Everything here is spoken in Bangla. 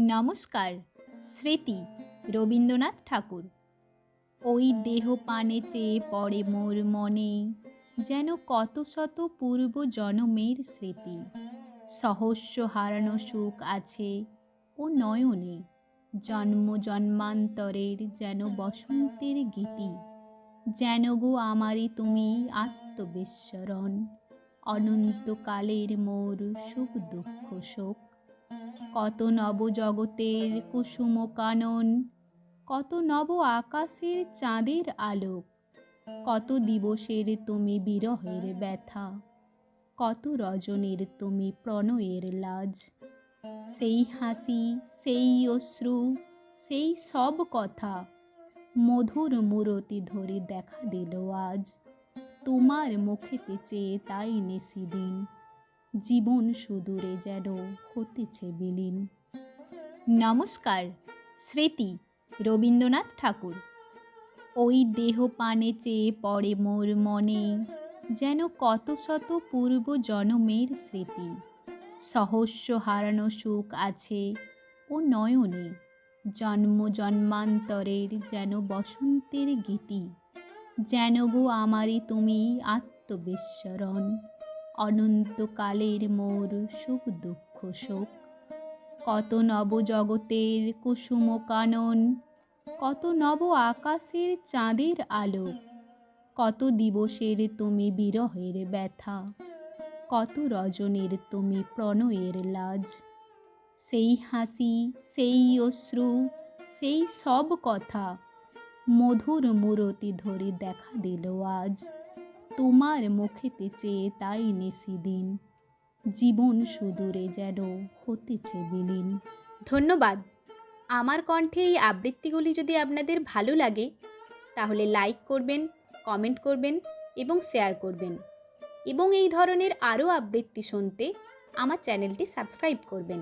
নমস্কার, স্মৃতি রবীন্দ্রনাথ ঠাকুর। ওই দেহ পানে চেয়ে পড়ে মোর মনে যেন কত শত পূর্ব জনমের স্মৃতি। সহস্য হারানো সুখ আছে ও নয়নে জন্ম জন্মান্তরের যেন বসন্তের গীতি। যেন গো আমারই তুমি আত্মবিস্মরণ, অনন্তকালের মোর সুখ দুঃখ শোক। কত নব জগতের কুসুম কানন, কত নব আকাশের চাঁদের আলোক, কত দিবসের তুমি বিরহের ব্যথা, কত রজনের তুমি প্রণয়ের লাজ। সেই হাসি, সেই অশ্রু, সেই সব কথা মধুর মূরতি ধরে দেখা দিল আজ। তোমার মুখেতে চেয়ে তাই নিশিদিন জীবন সুদূরে যেন হতেছে বিলীন। নমস্কার, স্মৃতি, রবীন্দ্রনাথ ঠাকুর। ওই দেহ পানে চেয়ে পড়ে মোর মনে যেন কত শত পূর্ব জনমের স্মৃতি। সহস্য হারানো সুখ আছে ও নয়নে জন্ম জন্মান্তরের যেন বসন্তের গীতি। যেন গো আমারই তুমি আত্মবিস্মরণ। অনন্তকালের মোর সুখ দুঃখ শোক। কত নব জগতের কুসুম কানন, কত নব আকাশের চাঁদের আলো, কত দিবসের তুমি বিরহের ব্যথা, কত রজনীর তুমি প্রণয়ের লাজ। সেই হাসি, সেই অশ্রু, সেই সব কথা মধুর মূরতি ধরে দেখা দিল আজ। তোমার মুখেতে চেয়ে তাই নিশিদিন জীবন সুদূরে যেন হতেছে বিলীন। ধন্যবাদ। আমার কণ্ঠে এই আবৃত্তিগুলি যদি আপনাদের ভালো লাগে, তাহলে লাইক করবেন, কমেন্ট করবেন এবং শেয়ার করবেন। এবং এই ধরনের আরও আবৃত্তি শুনতে আমার চ্যানেলটি সাবস্ক্রাইব করবেন।